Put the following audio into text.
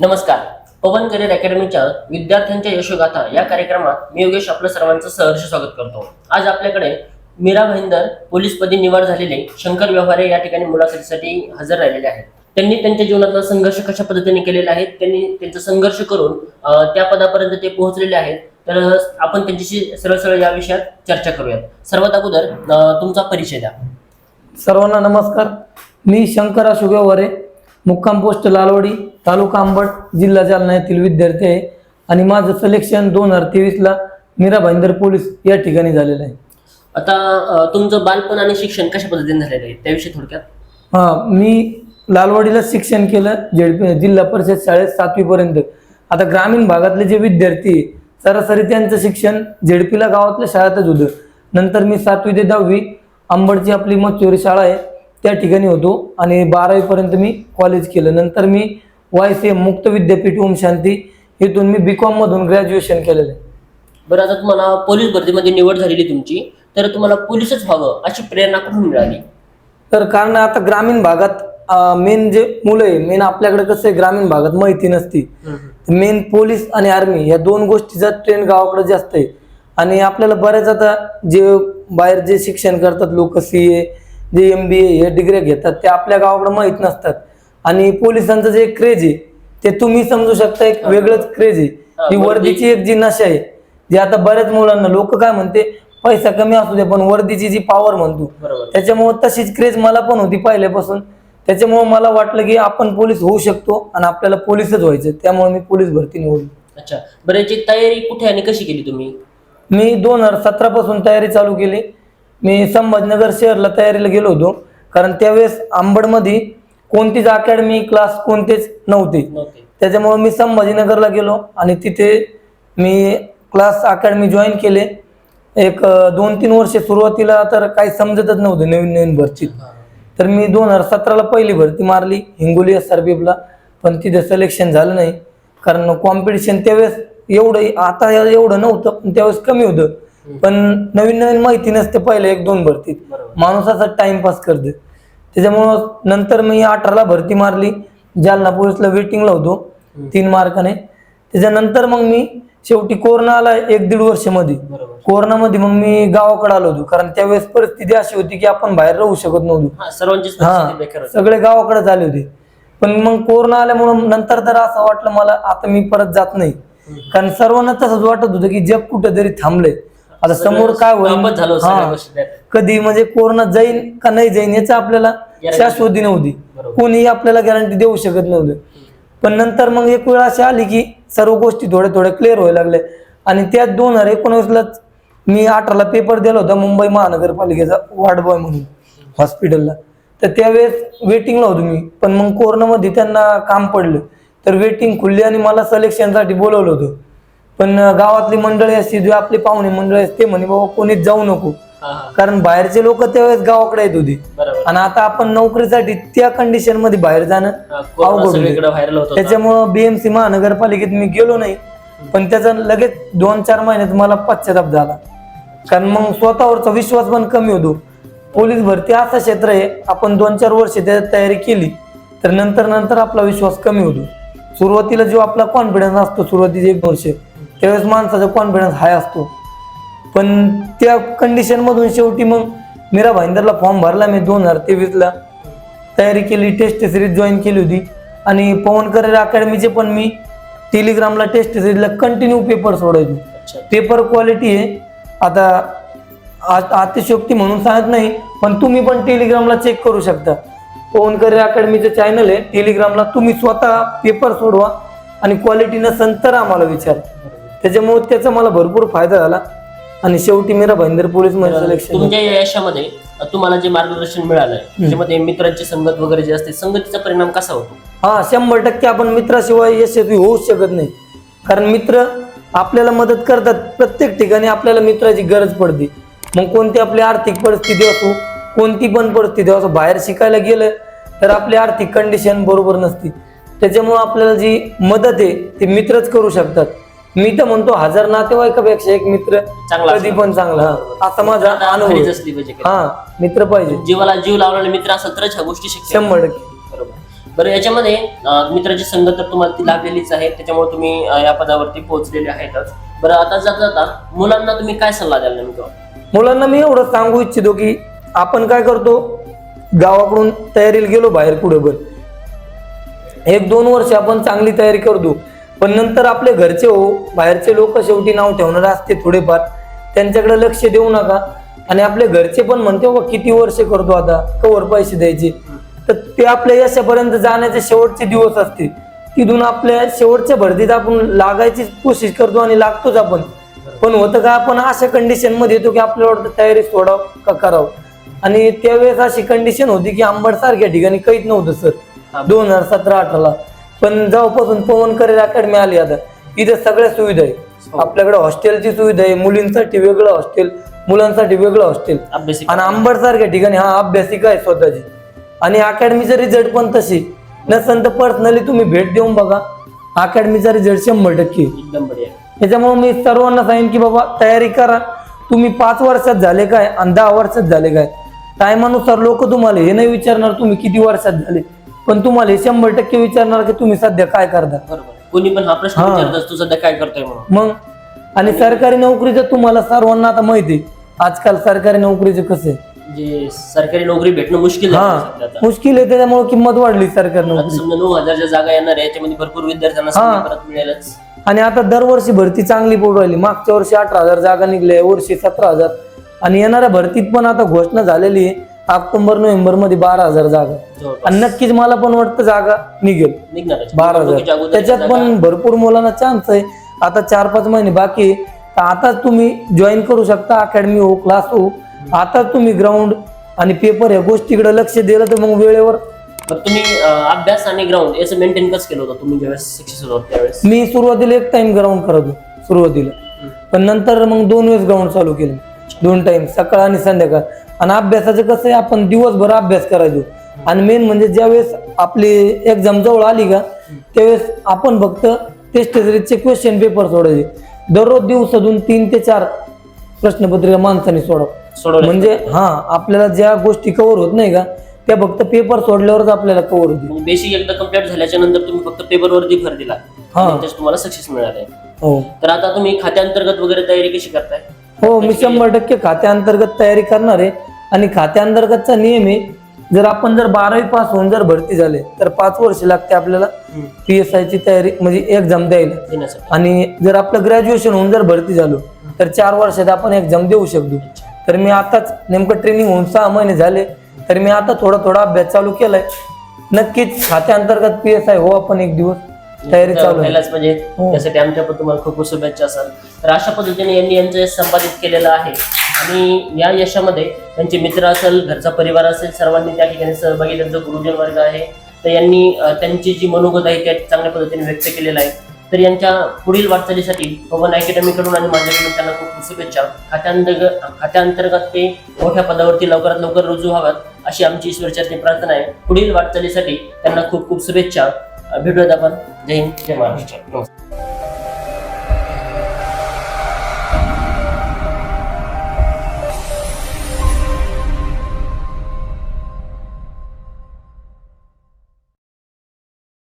नमस्कार. पवन करिअर अकॅडमीच्या विद्यार्थ्यांच्या यशोगाथा या कार्यक्रमात मी योगेश आपलं सर्वांचं सहर्ष स्वागत करतो. आज आपल्याकडे मीरा भाईंदर पोलीसपदी निवड झालेले शंकर व्यवहारे या ठिकाणी मुलाखतीसाठी हजर राहिलेले आहेत. त्यांनी त्यांच्या जीवनातला संघर्ष कशा पद्धतीने केलेला आहे त्यांनी त्यांचा संघर्ष करून त्या पदापर्यंत ते पोहोचलेले आहेत. तर आपण त्यांच्याशी सरळ सरळ या विषयात चर्चा करूयात. सर्वात अगोदर तुमचा परिचय द्या. सर्वांना नमस्कार. मी शंकर अशोक व्यवहारे मुक्काम पोस्ट लालवाडी तालुका अंबड जिल्हा जालना येथील विद्यार्थी आहे. आणि माझं सिलेक्शन दोन हजार तेवीसला मीरा भाईंदर पोलीस या ठिकाणी झालेलं आहे. आता अं, तुमचं बालपण आणि शिक्षण कशा पद्धतीने झालेलं आहे? त्याविषयी थोडक्यात. हां मी लालवाडीला शिक्षण केलं झेडपी जिल्हा परिषद शाळेत सातवीपर्यंत आता ग्रामीण भागातले जे विद्यार्थी आहे, सरासरी त्यांचं शिक्षण झेडपीला गावातल्या शाळेतच होतं. नंतर मी सातवी ते दहावी अंबडची आपली मच्छोरी शाळा आहे त्या ठिकाणी होतो. आणि बारावीपर्यंत मी कॉलेज केलं. नंतर मी वाय सी एम मुक्त विद्यापीठ ओम शांती इथून मी बी कॉममधून ग्रॅज्युएशन केलेलं आहे. बरं आता तुम्हाला पोलीस भरतीमध्ये निवड झालेली तुमची तर तुम्हाला पोलीसच व्हावं अशी प्रेरणा कुठून मिळाली? तर कारण आता ग्रामीण भागात मेन जे मुलं आहे मेन आपल्याकडे कसं आहे ग्रामीण भागात माहिती नसती. मेन पोलीस आणि आर्मी या दोन गोष्टीचा ट्रेंड गावाकडे जास्त आहे. आणि आपल्याला बऱ्याच आता जे बाहेर जे शिक्षण करतात लोक सी ए जे एम बी ए हे डिग्र्या घेतात ते आपल्या गावाकडे माहीत नसतात. आणि पोलिसांचं जे क्रेज आहे ते तुम्ही समजू शकता एक वेगळंच क्रेज आहे. हा, वर्दी- वर्दीची एक जी नशा आहे जी आता बऱ्याच मुलांना लोक काय म्हणते पैसा कमी असू दे पण वर्दीची जी पॉवर म्हणतो त्याच्यामुळे तशीच क्रेज मला पण होती पहिल्यापासून. त्याच्यामुळे मला वाटलं की आपण पोलीस होऊ शकतो आणि आपल्याला पोलीसच व्हायचं त्यामुळे मी पोलीस भरती निवडली. अच्छा. बरं याची तयारी कुठे आणि कशी केली तुम्ही? मी दोन हजार सतरा पासून तयारी चालू केली. मी संभाजीनगर शहरला तयारीला गेलो होतो. कारण त्यावेळेस आंबडमध्ये कोणतीच अकॅडमी क्लास कोणतेच नव्हते. त्याच्यामुळे मी संभाजीनगरला गेलो आणि तिथे मी क्लास अकॅडमी जॉईन केले. एक दोन तीन वर्ष सुरुवातीला तर काही समजतच नव्हतं नवीन नवीन भरतीत तर मी दोन हजार सतराला पहिली भरती मारली हिंगोली एस आर ला पण तिथे सिलेक्शन झालं नाही. कारण कॉम्पिटिशन त्यावेळेस एवढं आता एवढं नव्हतं पण त्यावेळेस कमी होतं. पण नवीन नवीन माहिती नसते पहिले एक दोन भरतीत माणूस असा टाइमपास करते त्याच्यामुळं नंतर मी अठराला भरती मारली. जालना पोलीसला वेटिंगला होतो. तीन मार्काने. त्याच्यानंतर मग मी शेवटी कोरोना आला एक दीड वर्षमध्ये कोरोनामध्ये मग मी गावाकडे आलो होतो. कारण त्यावेळेस परिस्थिती अशी होती की आपण बाहेर राहू शकत नव्हतो. हा हा. सगळे गावाकडे झाले होते. पण मग कोरोना आल्यामुळं नंतर तर असं वाटलं मला आता मी परत जात नाही. कारण सर्वांना तसंच वाटत होतं की जग कुठेतरी थांबलंय. आता समोर काय होईल? स्टॉपच झालं सगळ्या हा. गोष्टी त्यात. कधी म्हणजे कोरोना जाईल का नाही जाईल याचं आपल्याला Guarantee शाश्वती नव्हती. बरोबर. कोणीही आपल्याला गॅरंटी देऊ शकत नव्हतं. पण नंतर मग एक वेळ अशी आली की सर्व गोष्टी थोड्या थोड्या क्लिअर व्हायला लागल्या. आणि त्यात दोन हजार एकोणवीसलाच मी अठराला पेपर दिला होता मुंबई महानगरपालिकेचा वार्ड बॉय म्हणून हॉस्पिटलला तर त्यावेळेस वेटिंगला होतो मी. पण मग कोरोनामध्ये त्यांना काम पडलं. तर वेटिंग खुलली आणि मला सिलेक्शनसाठी बोलवलं होतं. पण गावातली मंडळी असते जे आपले पाहुणे मंडळी असते म्हणे बाबा कोणीच जाऊ नको. कारण बाहेरचे लोक त्यावेळेस गावाकडे येत होते. आणि आता आपण नोकरीसाठी त्या कंडिशनमध्ये बाहेर जाणं अवघड. त्याच्यामुळं बीएमसी महानगरपालिकेत मी गेलो नाही. पण त्याचा लगेच दोन चार महिन्यात मला पश्चाताप झाला. कारण मग स्वतःवरचा विश्वास पण कमी होतो. पोलीस भरती असं क्षेत्र आहे आपण दोन चार वर्ष त्याच्यात तयारी केली तर नंतर नंतर आपला विश्वास कमी होतो. सुरुवातीला जो आपला कॉन्फिडन्स असतो सुरुवातीचे एक वर्ष. त्यावेळेस माणसाचा कॉन्फिडन्स हाय असतो. पण त्या कंडिशन मधून शेवटी मग मीरा भाईंदरला फॉर्म भरला मी दोन हजार तेवीसला तयारी केली टेस्ट सिरीज जॉईन केली होती. आणि पवन करिअर अकॅडमीचे पण मी टेलिग्रामला टेस्ट सिरीजला कंटिन्यू पेपर सोडायचो. पेपर क्वालिटी आहे. आता अतिशयोक्ती म्हणून सांगत नाही पण तुम्ही पण टेलिग्रामला चेक करू शकता. पवन करिअर अकॅडमीचं चॅनल आहे. टेलिग्रामला तुम्ही स्वतः पेपर सोडवा आणि क्वालिटी नसेल तर आम्हाला विचार. त्याच्यामुळे त्याचा मला भरपूर फायदा झाला. आणि शेवटी मेरा भाईंदर पोलीसमध्ये सिलेक्शन तुमच्या या यशामध्ये तुम्हाला जे मार्गदर्शन मिळालंय त्याच्यामध्ये मित्रांची संगत वगैरे जे असते संगतीचा परिणाम कसा होतो? हा शंभर टक्के आपण मित्राशिवाय यशस्वी होऊच शकत नाही. कारण मित्र आपल्याला मदत करतात प्रत्येक ठिकाणी आपल्याला मित्राची गरज पडते. मग कोणती आपली आर्थिक परिस्थिती असो कोणती पण परिस्थिती असो बाहेर शिकायला गेलं तर आपली आर्थिक कंडिशन बरोबर नसती. त्याच्यामुळे आपल्याला जी मदत आहे ती मित्रच करू शकतात. मी तर म्हणतो हजार नातेवाईकापेक्षा एक मित्र चांगला कधी पण चांगला. हा. असा माझा आता अनुभव आहे. असली पाहिजे हा मित्र पाहिजे. जीवाला जीव लावलेले मित्र असतात तरच ह्या गोष्टी. शंभर टक्के. बरोबर. बरं याच्यामध्ये अं, मित्राची संघ तर तुम्हाला ती लाभलेलीच आहे. त्याच्यामुळे तुम्ही अं, या पदावरती पोहोचलेले आहेतच. बरं आता जाता जाता मुलांना तुम्ही काय सल्ला द्याल नेमकं? मुलांना मी एवढं सांगू इच्छितो की आपण काय करतो गावाकडून तयारीला गेलो बाहेर पुढे बर एक दोन वर्ष आपण चांगली तयारी करतो. पण नंतर आपले घरचे हो बाहेरचे लोक शेवटी नाव ठेवणार असते थोडेफार. त्यांच्याकडे लक्ष देऊ नका. आणि आपले घरचे पण म्हणते बा किती वर्ष करतो आता? कवर पैसे द्यायचे. तर ते आपल्या यशापर्यंत जाण्याचे शेवटचे दिवस असते. तिथून आपल्या शेवटच्या भरतीत आपण लागायची कोशिश करतो आणि लागतोच आपण. पण होतं का आपण अशा कंडिशनमध्ये येतो की आपल्याला वाटतं तयारी सोडाव का करावं? आणि त्यावेळेस अशी कंडिशन होती की आंबड सारख्या ठिकाणी काहीच नव्हतं सर दोन हजार सतरा अठराला. पण जेव्हापासून पवन करिअर अकॅडमी आली आता. इथे सगळ्या सुविधा आहे. आपल्याकडे हॉस्टेलची सुविधा आहे. मुलींसाठी वेगळं हॉस्टेल मुलांसाठी वेगळं हॉस्टेल. आणि आंबड सारख्या ठिकाणी हा अभ्यासिका आहे स्वतःची. आणि अकॅडमीचा रिझल्ट पण तशी नसेल तर पर्सनली तुम्ही भेट देऊन बघा. अकॅडमीचा रिझल्ट शंभर टक्के त्याच्यामुळे मी सर्वांना सांगेन की बाबा तयारी करा. तुम्ही पाच वर्षात झाले काय? आणि दहा वर्षात झाले काय? टायमानुसार लोक तुम्हाला हे नाही विचारणार तुम्ही किती वर्षात झाले. पण तुम्हाला हे शंभर टक्के विचारणार की तुम्ही सध्या काय करता? बरोबर. कोणी पण हा प्रश्न हा. तू सध्या काय करतोय म्हणून. मग? आणि सरकारी नोकरीचं तुम्हाला सर्वांना आता माहिती आहे. आजकाल सरकारी नोकरीचं कसं आहे? जे सरकारी नोकरी भेटणं मुश्किल हा. आहे सध्या आता. मुश्किल आहे त्याच्यामुळे किंमत वाढली सरकारी आता नोकरी समजा नऊ हजारच्या जागा येणार आहे याच्यामध्ये भरपूर विद्यार्थ्यांना हा. संधी परत मिळेलच. आणि आता दरवर्षी भरती चांगली पडू राहिली. मागच्या वर्षी अठरा हजार जागा निघल्या वर्षी सतरा हजार. आणि येणाऱ्या भरतीत पण आता घोषणा झालेली आहे. ऑक्टोबर नोव्हेंबरमध्ये बारा हजार जागा. आणि नक्कीच मला पण वाटतं जागा निघेल. बारा हजार. त्याच्यात पण भरपूर मुलांना चान्स आहे. आता चार पाच महिने बाकी आता तुम्ही जॉईन करू शकता अकॅडमी हो क्लास हो. आता तुम्ही ग्राउंड आणि पेपर या गोष्टीकडे लक्ष दिलं तर मग वेळेवर तुम्ही अभ्यास आणि ग्राउंड याचं मेंटेन कसं केलं होतं तुम्ही ज्यावेळेस सक्सेस होत त्यावेळेस? मी सुरुवातीला एक टाइम ग्राउंड करत होतो सुरुवातीला. पण नंतर मग दोन वेळेस ग्राउंड चालू केलं. दोन टाइम सकाळ आणि संध्याकाळ. आणि अभ्यासाचं कसं आहे आपण दिवसभर अभ्यास करायचो. आणि मेन म्हणजे ज्यावेळेस आपली एक्झाम जवळ आली का त्यावेळेस आपण फक्त टेस्ट सिरीजचे क्वेश्चन पेपर सोडायचे. दररोज दिवसातून तीन ते चार प्रश्नपत्रिका माणसाने सोडाव. सोडवलं म्हणजे हा आपल्याला ज्या गोष्टी कव्हर होत नाही का त्या फक्त पेपर सोडल्यावरच आपल्याला कव्हर म्हणजे बेसिक एकदा कंप्लीट झाल्याच्यानंतर तुम्ही फक्त पेपरवरती भर दिला. हा. तुम्हाला सक्सेस मिळाले हो. तर आता तुम्ही खात्यांतर्गत वगैरे तयारी कशी करताय? हो मी शंभर टक्के खात्याअंतर्गत तयारी करणार आहे. आणि खात्याअंतर्गतचा नियम आहे जर आपण जर बारावी पास होऊन जर भरती झाले तर पाच वर्ष लागते आपल्याला पी एस ची तयारी म्हणजे एक्झाम द्यायला. आणि जर आपलं ग्रॅज्युएशन होऊन जर भरती झालो तर चार वर्षात आपण एक्झाम देऊ शकतो. तर मी आताच नेमकं ट्रेनिंग होऊन सहा महिने झाले तर मी आता थोडा थोडा अभ्यास चालू केलाय. नक्कीच खात्याअंतर्गत पी एस आय हो आपण एक दिवस. तयारी चालू आहे. व्हायलाच म्हणजे हो. त्यासाठी आमच्या तुम्हाला खूप खूप शुभेच्छा असाल तर अशा पद्धतीने यांनी यांचं यश संपादित केलेलं आहे. आणि या यशामध्ये त्यांचे मित्र असेल घरचा परिवार असेल सर्वांनी त्या ठिकाणी सहभागी त्यांचा गुरुजन वर्ग आहे. तर यांनी अं, त्यांची जी मनोगत आहे त्या चांगल्या पद्धतीने व्यक्त केलेलं आहे. तर यांच्या पुढील वाटचालीसाठी पवन अकॅडमीकडून आणि माझ्याकडून त्यांना खूप खूप शुभेच्छा. खात्यांतर्गत खात्यांतर्गत ते मोठ्या पदावरती लवकरात लवकर रुजू व्हाव्यात अशी आमची ईश्वरचरणी प्रार्थना आहे. पुढील वाटचालीसाठी त्यांना खूप खूप शुभेच्छा. भेटूयात आपण जय हिंद जय महाराष्ट्र नमस्कार